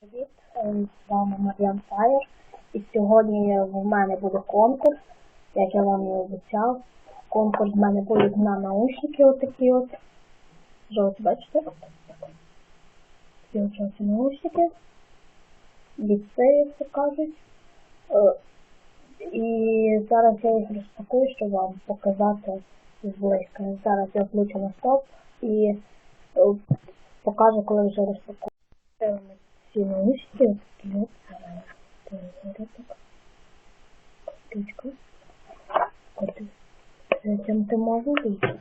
Привіт, е, з вами Мар'ян Фаєр. І сьогодні в мене буде конкурс, як я вам і обіцяв. Конкурс в мене будуть на наушники отакі от. Вже от бачите? Такі от жовті наушники. Біци, як це кажуть. Е, І зараз я їх розпакую, щоб вам показати зблизька. Зараз я включу на стоп і е, покажу, коли вже розпакую. Це ці наушники, такі от. Птичка. От. Затем ти можеш вийти.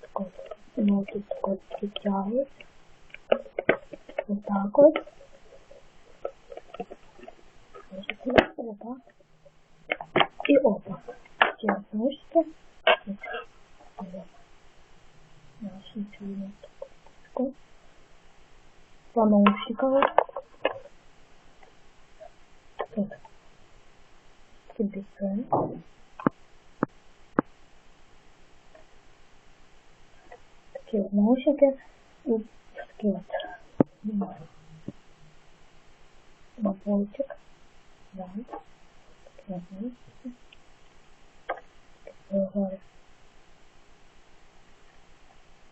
Так от. Ну, тут так от притягують. Отак от. Можете, опа. І опа. Ці от наушники. Тут. Наші чуємо. Так от. Два наушника вот. Тут. Кибицы. Такие вот наушники. И такие вот. Бабульчик. Да.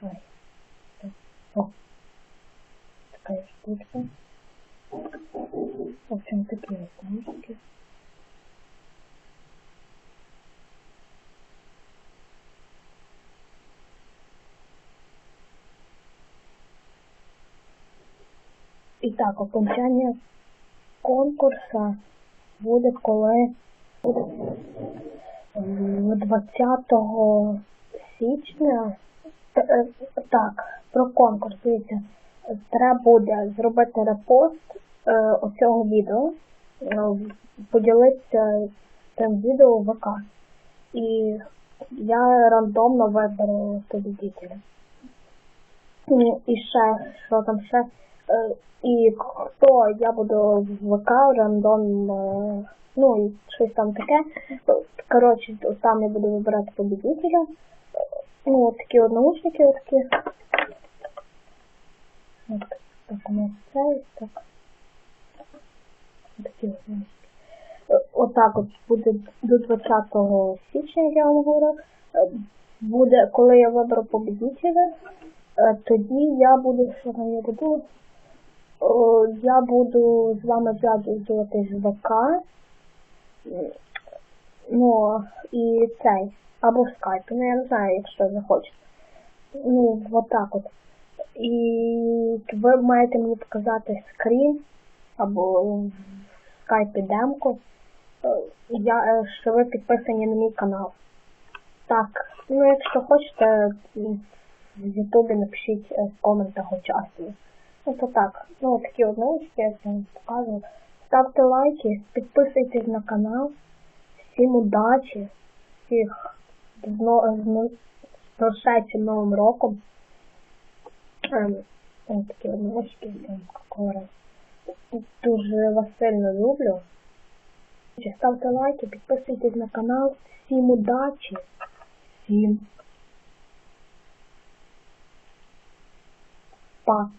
Ай. О такая штучка. В общем, такие вот наушники. І так, окончання конкурсу буде коли буде 20 січня. Е, Так, про конкурс, дивіться треба буде зробити репост е, оцього відео, е, поділитися цим відео в ВК. І я рандомно виберу победителя. І- І ще, що там ще. Е, І хто я буду в ВК рандом, е, ну щось там таке. Коротше, там я буду вибирати победителя. Ну, от такі от такі. От, так у нас це, так. Такі знаєте. Е, Отак от буде до 20 січня, я вам говорю. Е, Буде, коли я виберу победителя, е, тоді я буду, що там я буду, Я буду з вами зв'язуватись в ВК, ну, і цей, або в скайпі, ну я не знаю, якщо захочете. Ну, вот так от. І ви маєте мені показати скрін або в скайпі демку, е, я, е, що ви підписані на мій канал. Так, ну якщо хочете, в Ютубі напишіть е, в коментах участвую. Ну то так, ну такі от наушники, я вам показую. Ставте лайки, підписуйтесь на канал. Всім удачі, всіх з, но- з, но- з прошедшим новим роком. Ем, Ось такі там кокора. Дуже вас сильно люблю. Ставте лайки, підписуйтесь на канал. Всім удачі. Всім. Па.